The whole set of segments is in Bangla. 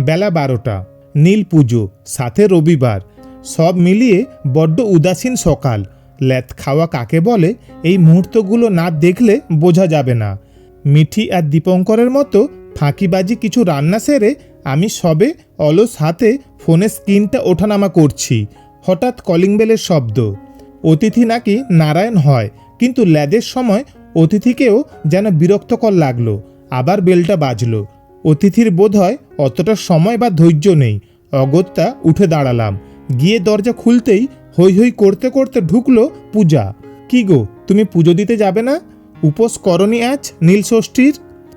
বেলা বারোটা, নীল পুজো, সাথে রবিবার, সব মিলিয়ে বড্ড উদাসীন সকাল। ল্যাথ খাওয়া কাকে বলে, এই মুহূর্তগুলো না দেখলে বোঝা যাবে না। মিঠি আর দীপঙ্করের মতো ফাঁকিবাজি কিছু রান্না সেরে আমি সবে অলস হাতে ফোনের স্ক্রিনটা ওঠানামা করছি। হঠাৎ কলিং বেলের শব্দ। অতিথি নাকি নারায়ণ হয়, কিন্তু ল্যাদের সময় অতিথিকেও যেন বিরক্তকর লাগল। আবার বেলটা বাজলো। অতিথির বোধ হয় অতটা সময় বা ধৈর্য নেই। অগত্যা উঠে দাঁড়ালাম। গিয়ে দরজা খুলতেই হৈ হৈ করতে করতে ঢুকলো পূজা। কি গো, তুমি পুজো দিতে যাবে না? উপোস করনি আজ নীল ষষ্ঠীর?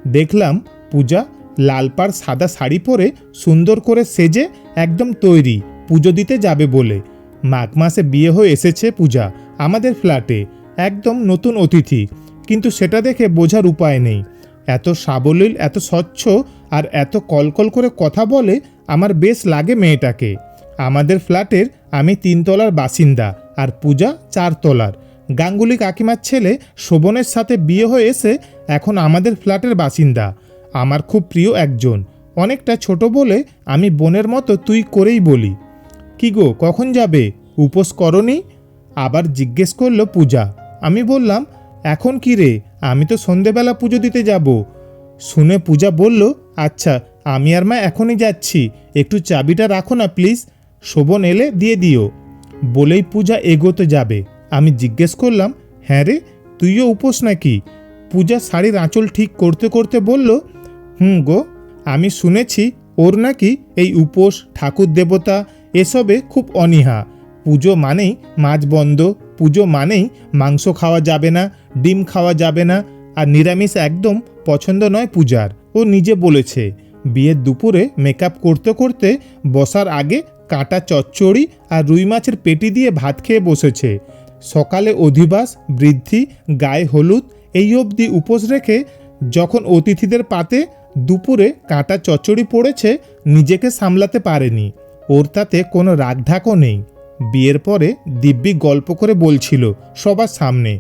দেখলাম পূজা লাল পাড় সাদা শাড়ি পরে সুন্দর করে সেজে একদম তৈরি, পুজো দিতে যাবে বলে। মাঘ মাসে বিয়ে হয়ে এসেছে পূজা, আমাদের ফ্ল্যাটে, একদম নতুন অতিথি। কিন্তু সেটা দেখে বোঝার উপায় নেই। এত সাবলীল, এত স্বচ্ছ আর এত কলকল করে কথা বলে আমার বেশ লাগে মেয়েটাকে। আমাদের ফ্ল্যাটের আমি তিনতলার বাসিন্দা আর পূজা চারতলার। গাঙ্গুলি কাকিমার ছেলে শোভনের সাথে বিয়ে হয়ে এসে এখন আমাদের ফ্ল্যাটের বাসিন্দা। আমার খুব প্রিয় একজন। অনেকটা ছোট বলে আমি বোনের মতো তুই করেই বলি। কি গো, কখন যাবে? উপোস করনি? আবার জিজ্ঞেস করল পূজা। আমি বললাম, এখন কি রে? আমি তো সন্ধেবেলা পুজো দিতে যাব। শুনে পূজা বলল আচ্ছা আমি আর মা এখনই যাচ্ছি। একটু চাবিটা রাখো না, প্লিজ। শোভন এলে দিয়ে দিও। বলেই পূজা এগোতে যাবে। আমি জিজ্ঞেস করলাম হ্যাঁ রে, তুইও উপোস নাকি? পূজা শাড়ির আঁচল ঠিক করতে করতে বলল, হুম গো, আমি শুনেছি ওর নাকি এই উপোস, ঠাকুর দেবতা, এসবে খুব অনীহা। পুজো মানেই মাছ বন্ধ, পুজো মানেই মাংস খাওয়া যাবে না, ডিম খাওয়া যাবে না, আর নিরামিষ একদম পছন্দ নয় পূজার। ও নিজে বলেছে, বিয়ের দুপুরে মেকআপ করতে করতে বসার আগে কাটা চচ্চড়ি আর রুই মাছের পেটি দিয়ে ভাত খেয়ে বসেছে। সকালে অধিবাস, বৃদ্ধি, গায়ে হলুদ, এই অবধি উপোস রেখে যখন অতিথিদের পাতে দুপুরে কাঁটা চচ্চড়ি পড়েছে, নিজেকে সামলাতে পারেনি। ওর তাতে কোনো রাগঢাকও নেই। বিয়ের পরে দিব্যি গল্প করে বলছিল সবার সামনে,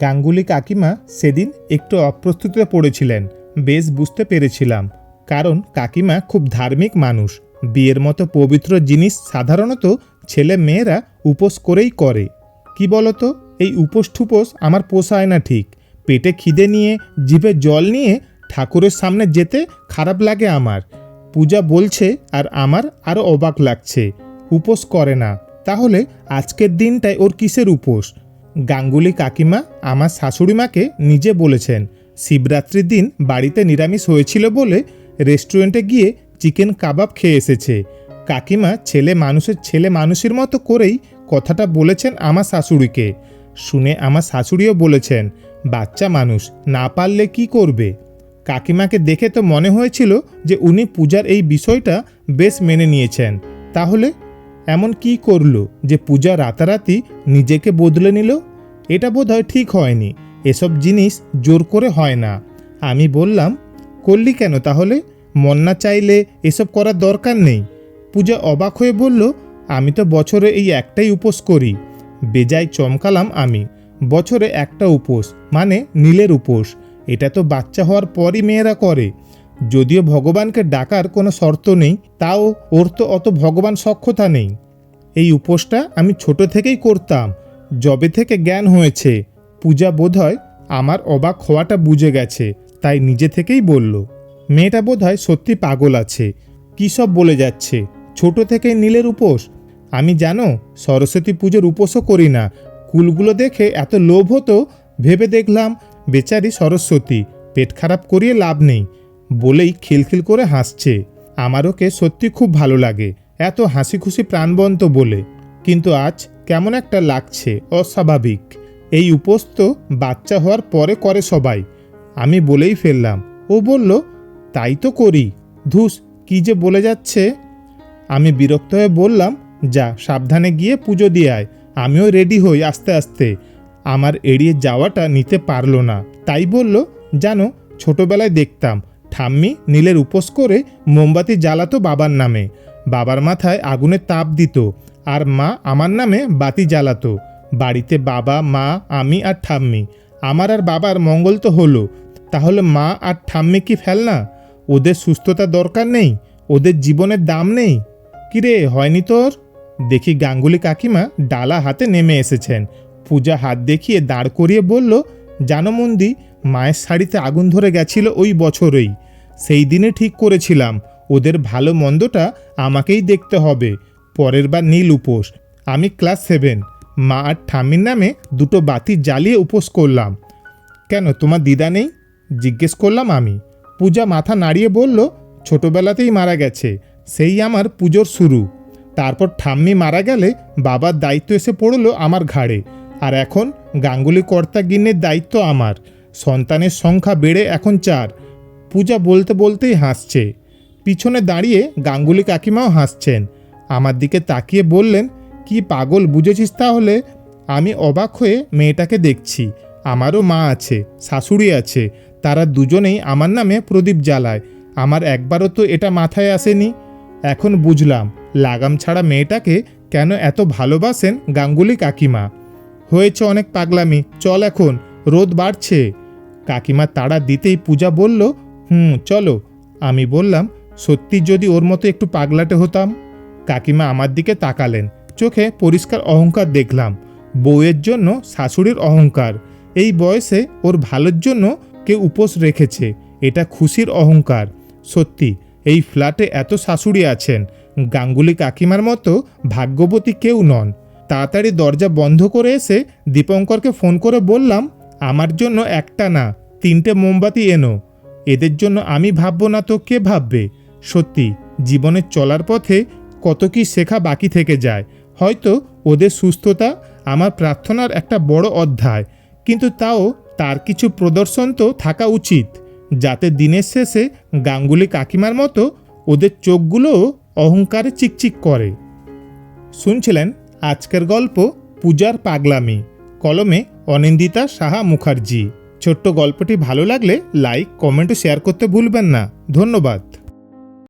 গাঙ্গুলি কাকিমা সেদিন একটু অপ্রস্তুতে পড়েছিলেন। বেশ বুঝতে পেরেছিলাম, কারণ কাকিমা খুব ধার্মিক মানুষ। বিয়ের মতো পবিত্র জিনিস সাধারণত ছেলে মেয়েরা উপোস করেই করে। কি বলতো, এই উপোস ঠুপোস আমার পোষায় না ঠিক। পেটে খিদে নিয়ে, জিভে জল নিয়ে ঠাকুরের সামনে যেতে খারাপ লাগে আমার। পূজা বলছে আর আমার আরও অবাক লাগছে। উপোস করে না, তাহলে আজকের দিনটায় ওর কিসের উপোস? গাঙ্গুলি কাকিমা আমার শাশুড়ি মাকে নিজে বলেছেন শিবরাত্রির দিন বাড়িতে নিরামিষ হয়েছিল বলে রেস্টুরেন্টে গিয়ে চিকেন কাবাব খেয়ে এসেছে। কাকিমা ছেলে মানুষের ছেলে মানুষের মতো করেই কথাটা বলেছেন আমার শাশুড়িকে। শুনে আমার শাশুড়িও বলেছেন, বাচ্চা মানুষ, না পারলে কি করবে? কাকিমাকে দেখে তো মনে হয়েছিল যে উনি পূজার এই বিষয়টা বেশ মেনে নিয়েছেন। তাহলে এমন কি করল যে পূজা রাতারাতি নিজেকে বদলে নিল? এটা বোধহয় ঠিক হয়নি। এসব জিনিস জোর করে হয় না। আমি বললাম, করলি কেন তাহলে? মন না চাইলে এসব করার দরকার নেই। পূজা অবাক হয়ে বলল, আমি তো বছরে এই একটাই উপোস করি। বেজায় চমকালাম আমি, বছরে একটা উপোস মানে নীলের উপোস। এটা তো বাচ্চা হওয়ার পরই মেয়েরা করে। যদিও ভগবানকে ডাকার কোনো শর্ত নেই, তাও ওর তো অত ভগবান সক্ষতা নেই। এই উপোসটা আমি ছোট থেকেই করতাম, যবে থেকে জ্ঞান হয়েছে। পূজা বোধহয় আমার অবাক হওয়াটা বুঝে গেছে, তাই নিজে থেকেই বলল, মেয়েটা বোধহয় সত্যি পাগল আছে। কী সব বলে যাচ্ছে? ছোট থেকেই নীলের উপোস? আমি জানো, সরস্বতী পুজোর উপোসও করি না। কুলগুলো দেখে এত লোভ হতো, ভেবে দেখলাম বেচারি সরস্বতী, পেট খারাপ করিয়ে লাভ নেই। বলেই খিলখিল করে হাসছে। আমার ওকে সত্যি খুব ভালো লাগে, এত হাসি খুশি প্রাণবন্ত বলে। কিন্তু আজ কেমন একটা লাগছে, অস্বাভাবিক। এই উপোস তো বাচ্চা হওয়ার পরে করে সবাই। আমি বলেই ফেললাম, ও বলল, তাই তো করি। ধুস, কি যে বলে যাচ্ছে? আমি বিরক্ত হয়ে বললাম, যা, সাবধানে গিয়ে পুজো দিয়ে আয়। আমিও রেডি হই আস্তে আস্তে। আমার এড়িয়ে যাওয়াটা নিতে পারল না। তাই বলল, জানো, ছোটবেলায় দেখতাম, ঠাম্মি নীলের উপোস করে মোমবাতি জ্বালাতো বাবার নামে। বাবার মাথায় আগুনে তাপ দিত, আর মা আমার নামে বাতি জ্বালাতো। বাড়িতে বাবা, মা, আমি আর ঠাম্মি। আমার আর বাবার মঙ্গল তো হলো। তাহলে মা আর ঠাম্মি কি ফেলনা? ওদের সুস্থতা দরকার নেই? ওদের জীবনের দাম নেই? কিরে, হয়নি তোর? দেখি গাঙ্গুলি কাকিমা ডালা হাতে নেমে এসেছেন। পূজা হাত দেখিয়ে দাঁড় করিয়ে বলল, জানো মন্দি, মায়ের শাড়িতে আগুন ধরে গেছিল ওই বছরেই। সেই দিনে ঠিক করেছিলাম। ওদের ভালো মন্দটা আমাকেই দেখতে হবে। পরের বার নীল উপোস। আমি ক্লাস সেভেন। মা আর ঠাম্মির নামে দুটো বাতি জ্বালিয়ে উপোস করলাম। কেন, তোমার দিদা নেই? জিজ্ঞেস করলাম আমি। পূজা মাথা নাড়িয়ে বলল, ছোটবেলাতেই মারা গেছে, সেই আমার পুজোর শুরু। তারপর ঠাম্মি মারা গেলে বাবার দায়িত্ব এসে পড়ল আমার ঘাড়ে, আর এখন গাঙ্গুলি কর্তা গিন্নের দায়িত্ব আমার। সন্তানের সংখ্যা বেড়ে এখন চার। পূজা বলতে বলতেই হাসছে। পিছনে দাঁড়িয়ে গাঙ্গুলি কাকিমাও হাসছেন। আমার দিকে তাকিয়ে বললেন কি পাগল বুঝেছিস তাহলে? আমি অবাক হয়ে মেয়েটাকে দেখছি। আমারও মা আছে, শাশুড়ি আছে। তারা দুজনেই আমার নামে প্রদীপ জ্বালায়। আমার একবারও তো এটা মাথায় আসেনি। এখন বুঝলাম, লাগাম ছাড়া মেয়েটাকে কেন এত ভালোবাসেন গাঙ্গুলি কাকিমা। হয়েছে অনেক পাগলামি, চল এখন, রোদ বাড়ছে। কাকিমা তাড়া দিতেই পূজা বলল, হুম, চলো। আমি বললাম, সত্যি যদি ওর মতো একটু পাগলাটে হতাম? কাকিমা আমার দিকে তাকালেন। চোখে পরিষ্কার অহংকার দেখলাম। বউয়ের জন্য শাশুড়ির অহংকার। এই বয়সে ওর ভালোর জন্য কেউ উপোস রেখেছে, এটা খুশির অহংকার। সত্যি, এই ফ্ল্যাটে এত শাশুড়ি আছেন, গাঙ্গুলি কাকিমার মতো ভাগ্যবতী কেউ নন। তাড়াতাড়ি দরজা বন্ধ করে এসে দীপঙ্করকে ফোন করে বললাম, আমার জন্য একটা না, তিনটে মোমবাতি এনো। এদের জন্য আমি ভাববো না তো কে ভাববে? সত্যি, জীবনে চলার পথে কত কি শেখা বাকি থেকে যায়। হয়তো ওদের সুস্থতা আমার প্রার্থনার একটা বড় অধ্যায়, কিন্তু তাও তার কিছু প্রদর্শন তো থাকা উচিত, যাতে দিনের শেষে গাঙ্গুলি কাকিমার মতো ওদের চোখগুলোও অহংকারে চিকচিক করে। শুনছিলেন আজকের গল্প পূজার পাগলামি, কলমে অনিন্দিতা সাহা মুখার্জি। ছোট্ট গল্পটি ভালো লাগলে লাইক, কমেন্ট শেয়ার করতে ভুলবেন না। ধন্যবাদ।